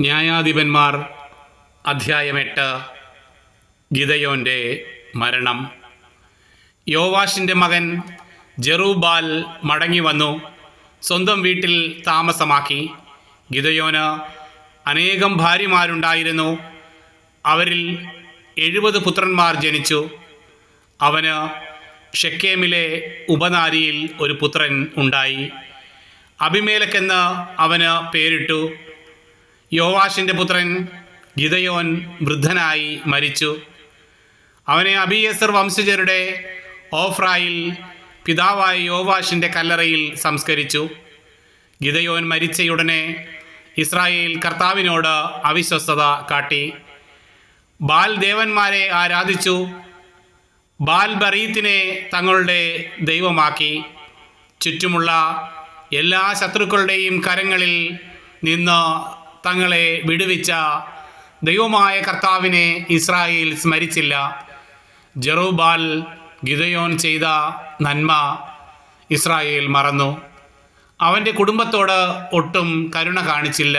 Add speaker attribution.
Speaker 1: ന്യായാധിപന്മാർ അധ്യായം എട്ട് ഗിതയോന്റെ മരണം. യോവാഷിന്റെ മകൻ ജെറൂബാൽ മടങ്ങി വന്നു സ്വന്തം വീട്ടിൽ താമസമാക്കി. ഗിതയോന് അനേകം ഭാര്യമാരുണ്ടായിരുന്നു. അവരിൽ എഴുപത് പുത്രന്മാർ ജനിച്ചു. അവന് ഷെക്കേമിലെ ഉപനാരിയിൽ ഒരു പുത്രൻ ഉണ്ടായി. അഭിമേലക്കെന്ന് അവന് പേരിട്ടു. യോവാഷിന്റെ പുത്രൻ ഗിതയോൻ വൃദ്ധനായി മരിച്ചു. അവനെ അബിയസർ വംശജരുടെ ഓഫ്രായിൽ പിതാവായ യോവാഷിന്റെ കല്ലറയിൽ സംസ്കരിച്ചു. ഗിതയോൻ മരിച്ചയുടനെ ഇസ്രായേൽ കർത്താവിനോട് അവിശ്വസ്തത കാട്ടി. ബാൽ ദേവന്മാരെ ആരാധിച്ചു. ബാൽ ബറീത്തിനെ തങ്ങളുടെ ദൈവമാക്കി. ചുറ്റുമുള്ള എല്ലാ ശത്രുക്കളുടെയും കരങ്ങളിൽ നിന്ന് തങ്ങളെ വിടുവിച്ച ദൈവമായ കർത്താവിനെ ഇസ്രായേൽ സ്മരിച്ചില്ല. ജെറൂബാൽ ഗിതയോൻ ചെയ്ത നന്മ ഇസ്രായേൽ മറന്നു. അവന്റെ കുടുംബത്തോട് ഒട്ടും കരുണ കാണിച്ചില്ല.